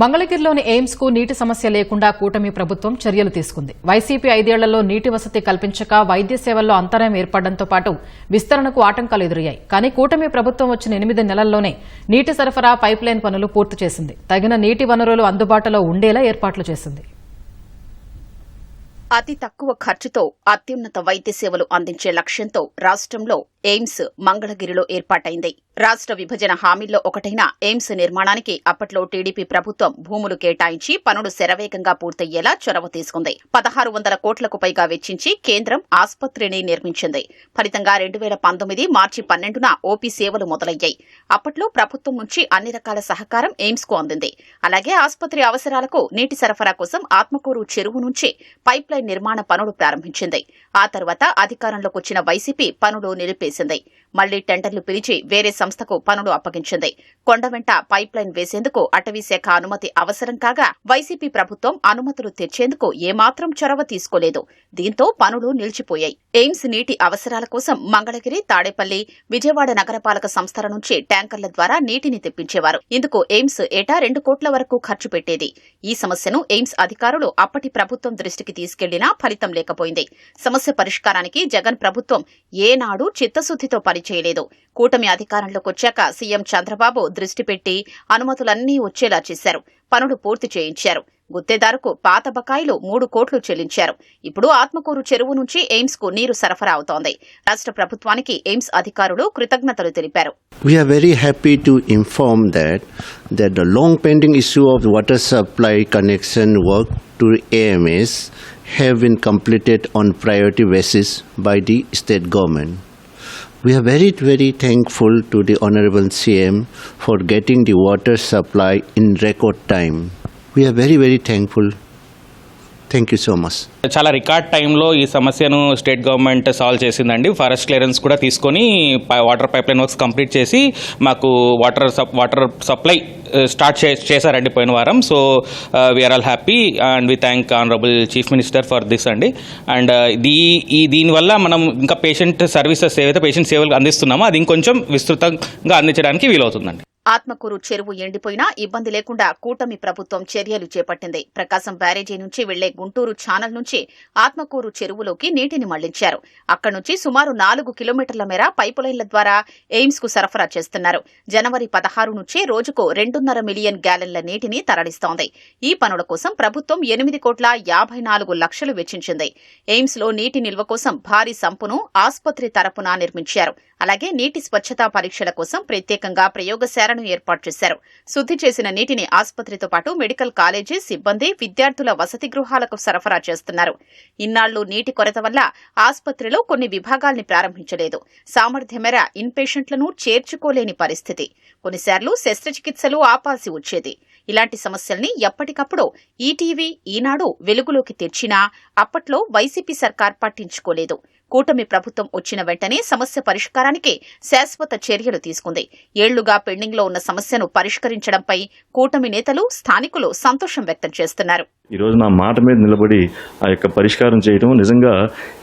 మంగళగిరిలోని ఎయిమ్స్కు నీటి సమస్య లేకుండా కూటమి ప్రభుత్వం చర్యలు తీసుకుంది. వైసీపీ ఐదేళ్ళలో నీటి వసతి కల్పించక వైద్య సేవల్లో అంతరాయం ఏర్పడడంతో పాటు విస్తరణకు ఆటంకాలు ఎదురయ్యాయి. కానీ కూటమి ప్రభుత్వం వచ్చిన ఎనిమిది నెలల్లోనే నీటి సరఫరా పైప్లైన్ పనులు పూర్తి చేసింది. తగిన నీటి వనరులు అందుబాటులో ఉండేలా ఏర్పాట్లు చేసింది. అతి తక్కువ ఖర్చుతో అత్యున్నత వైద్య సేవలు అందించే లక్ష్యంతో రాష్ట్రంలో ఎయిమ్స్ మంగళగిరిలో ఏర్పాటైంది. రాష్ట్ర విభజన హామీల్లో ఒకటైన ఎయిమ్స్ నిర్మాణానికి అప్పట్లో టీడీపీ ప్రభుత్వం భూములు కేటాయించి పనులు శరవేగంగా పూర్తయ్యేలా చొరవ తీసుకుంది. పదహారు వందల కోట్లకు పైగా వెచ్చించి కేంద్రం ఆసుపత్రిని నిర్మించింది. ఫలితంగా రెండు వేల పంతొమ్మిది మార్చి పన్నెండున ఓపీ సేవలు మొదలయ్యాయి. అప్పట్లో ప్రభుత్వం నుంచి అన్ని రకాల సహకారం ఎయిమ్స్కు అందింది. అలాగే ఆసుపత్రి అవసరాలకు నీటి సరఫరా కోసం ఆత్మకూరు చెరువు నుంచి పైప్ లైన్ నిర్మాణ పనులు ప్రారంభించింది. ఆ తర్వాత అధికారంలోకి వచ్చిన వైసీపీ పనులు నిలిపేసింది మళ్ళీ టెండర్లు పిలిచి వేరే సంస్థకు పనులు అప్పగించింది. కొండ వెంట పైప్ లైన్ వేసేందుకు అటవీ శాఖ అనుమతి అవసరం కాగా వైసీపీ ప్రభుత్వం అనుమతులు తెచ్చేందుకు ఏమాత్రం చొరవ తీసుకోలేదు. దీంతో పనులు నిలిచిపోయాయి. ఎయిమ్స్ నీటి అవసరాల కోసం మంగళగిరి తాడేపల్లి విజయవాడ నగరపాలక సంస్థల నుంచి ట్యాంకర్ల ద్వారా నీటిని తెప్పించేవారు. ఇందుకు ఎయిమ్స్ ఏటా రెండు కోట్ల వరకు ఖర్చు పెట్టేది. ఈ సమస్యను ఎయిమ్స్ అధికారులు అప్పటి ప్రభుత్వం దృష్టికి తీసుకెళ్ళినా ఫలితం లేకపోయింది. సమస్య పరిష్కారానికి జగన్ ప్రభుత్వం ఏనాడు చిత్తశుద్దితో పనిచేయలేదు. కూటమి అధికారంలోకి వచ్చాక సీఎం చంద్రబాబు దృష్టి పెట్టి అనుమతులన్నీ వచ్చేలా చేశారు. పనులు పూర్తి చేయించారు. గుత్తేదారుకు పాత బకాయిలు మూడు కోట్లు చెల్లించారు. ఇప్పుడు ఆత్మకూరు చెరువు నుంచి ఎయిమ్స్కు నీరు సరఫరా అవుతోంది. రాష్ట్ర ప్రభుత్వానికి ఎయిమ్స్ అధికారులు కృతజ్ఞతలు తెలిపారు. We are very happy to inform that that the long pending issue of water supply connection work to AMS have been completed on priority basis by the state government. We are very very thankful to the honorable CM for getting the water supply in record time. We are very very thankful. Thank you so much చాలా record టైంలో ఈ సమస్యను state government solve చేసిందండి. Forest clearance కూడా తీసుకొని water pipe line works complete చేసి మాకు water సప్ వాటర్ సప్లై స్టార్ట్ చే చేశారండి పోయిన వారం. So we are all happy and we thank honourable chief minister for this అండి. అండ్ దీ ఈ దీనివల్ల మనం ఇంకా పేషెంట్ సర్వీసెస్ ఏవైతే పేషెంట్ సేవలు అందిస్తున్నామో అది ఇంకొంచెం విస్తృతంగా అందించడానికి వీలవుతుందండి. ఆత్మకూరు చెరువు ఎండిపోయినా ఇబ్బంది లేకుండా కూటమి ప్రభుత్వం చర్యలు చేపట్టింది. ప్రకాశం బ్యారేజీ నుంచి వెళ్ళే గుంటూరు ఛానల్ నుంచి ఆత్మకూరు చెరువులోకి నీటిని మళ్ళించారు. అక్కడి నుంచి సుమారు నాలుగు కిలోమీటర్ల మేర పైపులైన్ల ద్వారా ఎయిమ్స్కు సరఫరా చేస్తున్నారు. జనవరి పదహారు నుంచి రోజుకు రెండున్నర మిలియన్ గ్యాలన్ల నీటిని తరలిస్తోంది. ఈ పనుల కోసం ప్రభుత్వం ఎనిమిది కోట్ల యాభై నాలుగు లక్షలు వెచ్చించింది. ఎయిమ్స్లో నీటి నిల్వ కోసం భారీ సంపును ఆసుపత్రి తరపున నిర్మించారు. అలాగే నీటి స్వచ్ఛతా పరీక్షల కోసం ప్రత్యేకంగా ప్రయోగశాలను ఏర్పాటు చేశారు. శుద్ది చేసిన నీటిని ఆసుపత్రితో పాటు మెడికల్ కాలేజీ సిబ్బంది విద్యార్థుల వసతి గృహాలకు సరఫరా చేస్తున్నారు. ఇన్నాళ్ళు నీటి కొరత వల్ల ఆసుపత్రిలో కొన్ని విభాగాల్ని ప్రారంభించలేదు. సామర్థ్యమేర ఇన్పేషెంట్లను చేర్చుకోలేని పరిస్థితి. కొన్నిసార్లు శస్త్రచికిత్సలు ఆపాల్సి వచ్చేది. ఇలాంటి సమస్యల్ని ఎప్పటికప్పుడు ఈటీవీ ఈనాడు వెలుగులోకి తెచ్చినా అప్పట్లో వైసీపీ సర్కార్ పట్టించుకోలేదు. కూటమి ప్రభుత్వం వచ్చిన వెంటనే సమస్య పరిష్కారానికి శాశ్వత చర్యలు తీసుకుంది. ఏళ్ళుగా పెండింగ్లో ఉన్న సమస్యను పరిష్కరించడంపై కూటమి నేతలు స్థానికులు సంతోషం వ్యక్తం చేస్తున్నారు. ఈ రోజు నా మాట మీద నిలబడి ఆ యొక్క పరిష్కారం చేయడం నిజంగా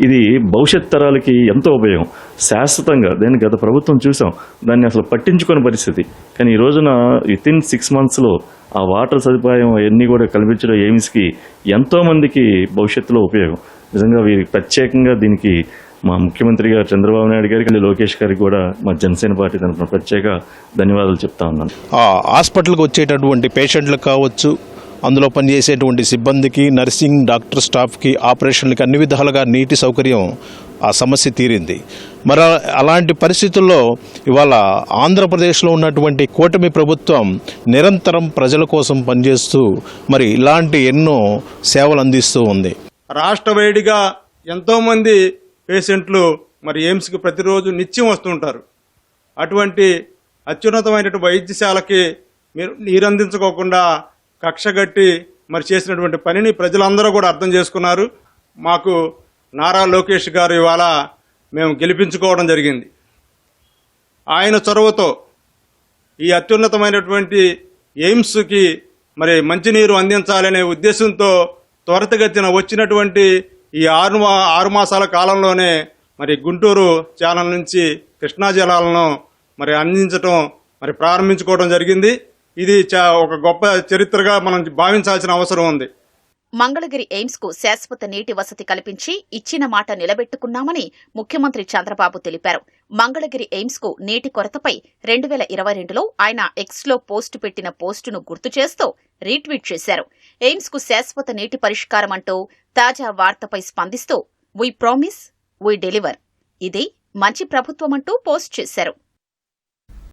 ఇది భవిష్యత్ తరాలకి ఎంతో ఉపయోగం. శాశ్వతంగా దాన్ని గత ప్రభుత్వం చూసాం దాన్ని అసలు పట్టించుకుని పరిస్థితి. కానీ ఈ రోజున విత్ ఇన్ సిక్స్ మంత్స్లో ఆ వాటర్ సదుపాయం అవన్నీ కూడా కల్పించడం ఎయిమ్స్కి ఎంతోమందికి భవిష్యత్తులో ఉపయోగం. నిజంగా వీరికి ప్రత్యేకంగా దీనికి మా ముఖ్యమంత్రి గారు చంద్రబాబు నాయుడు గారికి లోకేష్ గారికి కూడా మా జనసేన పార్టీ తరఫున ప్రత్యేక ధన్యవాదాలు చెప్తా ఉన్నాను. ఆ హాస్పిటల్కి వచ్చేటటువంటి పేషెంట్లకు కావచ్చు అందులో పనిచేసేటువంటి సిబ్బందికి నర్సింగ్ డాక్టర్ స్టాఫ్కి ఆపరేషన్లకి అన్ని విధాలుగా నీటి సౌకర్యం ఆ సమస్య తీరింది. మరి అలాంటి పరిస్థితుల్లో ఇవాళ ఆంధ్రప్రదేశ్లో ఉన్నటువంటి కూటమి ప్రభుత్వం నిరంతరం ప్రజల కోసం పనిచేస్తూ మరి ఇలాంటి ఎన్నో సేవలు అందిస్తూ ఉంది. రాష్ట్ర వైడిగా ఎంతోమంది పేషెంట్లు మరి ఎయిమ్స్కి ప్రతిరోజు నిత్యం వస్తుంటారు. అటువంటి అత్యున్నతమైనటువంటి వైద్యశాలకి మీరు నీరందించుకోకుండా కక్షగట్టి మరి చేసినటువంటి పనిని ప్రజలందరూ కూడా అర్థం చేసుకున్నారు. మాకు నారా లోకేష్ గారు ఇవాళ మేము గెలిపించుకోవడం జరిగింది. ఆయన చొరవతో ఈ అత్యున్నతమైనటువంటి ఎయిమ్స్కి మరి మంచినీరు అందించాలనే ఉద్దేశంతో త్వరితగతిన వచ్చినటువంటి ఈ ఆరు మా ఆరు మాసాల కాలంలోనే మరి గుంటూరు ఛానల్ నుంచి కృష్ణా జలాలను మరి అందించటం మరి ప్రారంభించుకోవడం జరిగింది. ఇది చా ఒక గొప్ప చరిత్రగా మనం భావించాల్సిన అవసరం ఉంది. మంగళగిరి ఎయిమ్స్కు శాశ్వత నీటి వసతి కల్పించి ఇచ్చిన మాట నిలబెట్టుకున్నామని ముఖ్యమంత్రి చంద్రబాబు తెలిపారు. మంగళగిరి ఎయిమ్స్కు నీటి కొరతపై రెండు వేల ఇరవై రెండులో ఆయన ఎక్స్లో పోస్టు పెట్టిన పోస్టును గుర్తు చేస్తూ రీట్వీట్ చేశారు. ఎయిమ్స్కు శాశ్వత నీటి పరిష్కారం అంటూ తాజా వార్తపై స్పందిస్తూ వీ ప్రామిస్ వీ డెలివర్ ఇది మంచి ప్రభుత్వం అంటూ పోస్ట్ చేశారు.